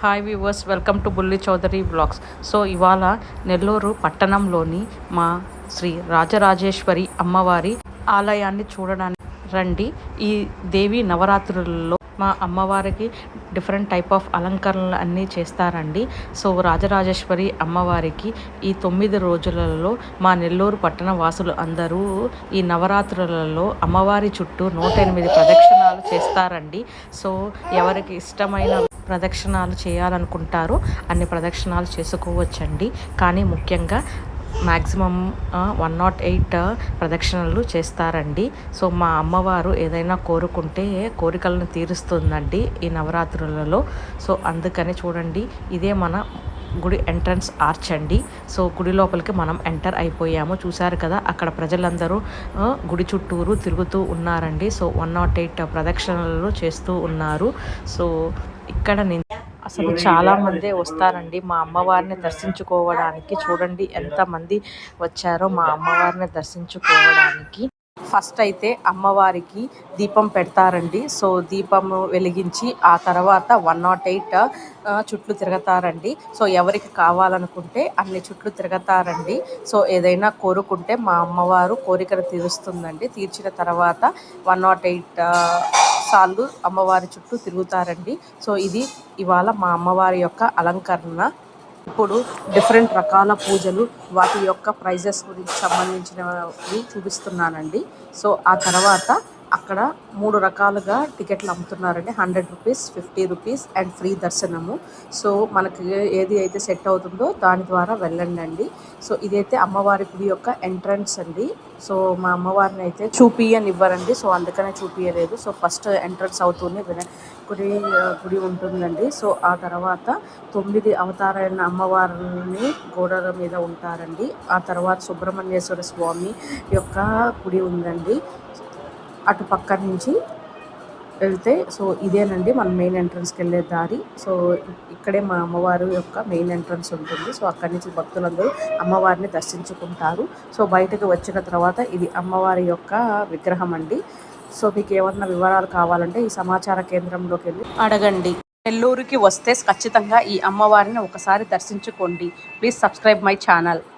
Hi viewers welcome to బుల్లి Chowdary blogs so ఇవాళ నెల్లూరు పట్టణంలోని మా శ్రీ రాజరాజేశ్వరి అమ్మవారి ఆలయాన్ని చూడడానికి రండి. ఈ దేవి నవరాత్రులలో మా అమ్మవారికి డిఫరెంట్ టైప్ ఆఫ్ అలంకరణలు అన్నీ చేస్తారండి. సో రాజరాజేశ్వరి అమ్మవారికి ఈ తొమ్మిది రోజులలో మా నెల్లూరు పట్టణ వాసులు అందరూ ఈ నవరాత్రులలో అమ్మవారి చుట్టూ నూట ఎనిమిది ప్రదక్షిణాలు చేస్తారండి. సో ఎవరికి ఇష్టమైన ప్రదక్షిణాలు చేయాలనుకుంటారో. అన్ని ప్రదక్షిణాలు చేసుకోవచ్చండి. కానీ ముఖ్యంగా మ్యాక్సిమం వన్ నాట్ ఎయిట్ ప్రదక్షిణలు చేస్తారండి. సో మా అమ్మవారు ఏదైనా కోరుకుంటే కోరికలను తీరుస్తుందండి ఈ నవరాత్రులలో. సో అందుకని చూడండి ఇదే మన గుడి ఎంట్రన్స్ ఆర్చ్ అండి. సో గుడి లోపలికి మనం ఎంటర్ అయిపోయాము. చూశారు కదా అక్కడ ప్రజలందరూ గుడి చుట్టూరు తిరుగుతూ ఉన్నారండి. సో వన్ నాట్ ఎయిట్ ప్రదక్షిణలు చేస్తూ ఉన్నారు. సో ఇక్కడ నేను అసలు చాలా మంది వస్తారండి. మా అమ్మవారిని దర్శించుకోవడానికి చూడండి ఎంతమంది వచ్చారో మా అమ్మవారిని దర్శించుకోవడానికి. ఫస్ట్ అయితే అమ్మవారికి దీపం పెడతారండి. సో దీపం వెలిగించి ఆ తర్వాత వన్ నాట్ ఎయిట్ చుట్లు తిరుగుతారండి. సో ఎవరికి కావాలనుకుంటే అన్ని చుట్లు తిరుగుతారండి. సో ఏదైనా కోరుకుంటే మా అమ్మవారు కోరికను తీరుస్తుందండి. తీర్చిన తర్వాత వన్ నాట్ ఎయిట్ సార్లు అమ్మవారి చుట్టూ తిరుగుతారండి. సో ఇది ఇవాళ మా అమ్మవారి యొక్క అలంకరణ. ఇప్పుడు డిఫరెంట్ రకాల పూజలు వాటి యొక్క ప్రైజెస్ గురించి సంబంధించినవి చూపిస్తున్నానండి. సో ఆ తర్వాత అక్కడ మూడు రకాలుగా టికెట్లు అమ్ముతున్నారండి. Hundred rupees fifty rupees and free దర్శనము. సో మనకి ఏది అయితే సెట్ అవుతుందో దాని ద్వారా వెళ్ళండి అండి సో ఇదైతే అమ్మవారి గుడి యొక్క ఎంట్రన్స్ అండి. సో మా అమ్మవారిని అయితే చూపియనివ్వరండి. సో అందుకనే చూపించలేదు సో ఫస్ట్ ఎంట్రన్స్ అవుతూనే విన గుడి గుడి ఉంటుందండి. సో ఆ తర్వాత తొమ్మిది అవతారైన అమ్మవారిని గోడల మీద ఉంటారండి. ఆ తర్వాత సుబ్రహ్మణ్యేశ్వర స్వామి యొక్క గుడి ఉందండి. అటు పక్క నుంచి వెళ్తే సో ఇదేనండి మన మెయిన్ ఎంట్రన్స్కి వెళ్ళే దారి. సో ఇక్కడే మా అమ్మవారి యొక్క మెయిన్ ఎంట్రన్స్ ఉంటుంది. సో అక్కడి నుంచి భక్తులందరూ అమ్మవారిని దర్శించుకుంటారు. సో బయటకు వచ్చిన తర్వాత ఇది అమ్మవారి యొక్క విగ్రహం అండి. సో మీకు ఏమన్నా వివరాలు కావాలంటే ఈ సమాచార కేంద్రంలోకి వెళ్ళి అడగండి. నెల్లూరుకి వస్తే ఖచ్చితంగా ఈ అమ్మవారిని ఒకసారి దర్శించుకోండి. Please subscribe my channel.